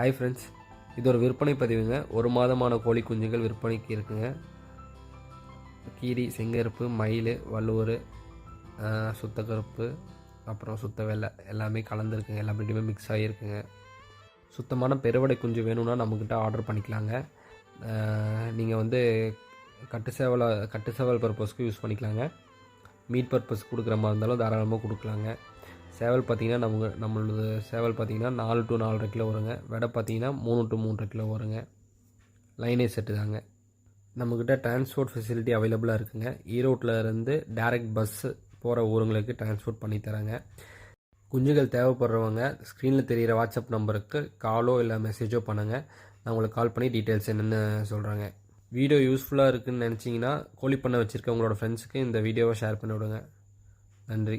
Hi friends இது ஒரு விற்பனை பதிவுங்க. ஒரு மாதமான கோழி குஞ்சுகள் விற்பனைக்கு இருக்குங்க. கீரி செங்கருப்பு மயில் வள்ளுவர் சுத்த கருப்பு அப்புறம் சுத்த வெள்ளை எல்லாமே கலந்துருக்குங்க. எல்லாமே மிக்ஸ் ஆகியிருக்குங்க சுத்தமான பெருவடை குஞ்சு வேணும்னா நம்மக்கிட்ட ஆர்டர் பண்ணிக்கலாங்க. நீங்கள் வந்து கட்டு சேவலை கட்டு சேவல் பர்பஸ்க்கு யூஸ் பண்ணிக்கலாங்க. மீட் பர்பஸ் கொடுக்குற மாதிரி இருந்தாலும் தாராளமாக கொடுக்கலாங்க. சேவல் பார்த்தீங்கன்னா நமக்கு நம்மளது சேவல் பார்த்தீங்கன்னா நாலு டு நாலரை கிலோ வருங்க. வடை பார்த்தீங்கன்னா மூணு டு மூன்றரை கிலோ வருங்க. லைனே செட்டு தாங்க. நம்மக்கிட்ட டிரான்ஸ்போர்ட் ஃபெசிலிட்டி அவைலபிளாக இருக்குங்க. ஈரோட்டில் இருந்து டேரெக்ட் பஸ்ஸு போகிற ஊருங்களுக்கு டிரான்ஸ்போர்ட் பண்ணி தராங்க. குஞ்சுகள் தேவைப்படுறவங்க ஸ்க்ரீனில் தெரிகிற வாட்ஸ்அப் நம்பருக்கு காலோ இல்லை மெசேஜோ பண்ணுங்கள் நான் உங்களுக்கு கால் பண்ணி டீட்டெயில்ஸ் என்னென்னு சொல்கிறாங்க வீடியோ யூஸ்ஃபுல்லாக இருக்குதுன்னு நினச்சிங்கன்னா கோழி பண்ணை வச்சுருக்க உங்களோட ஃப்ரெண்ட்ஸுக்கு இந்த வீடியோவை ஷேர் பண்ணி விடுங்க. நன்றி.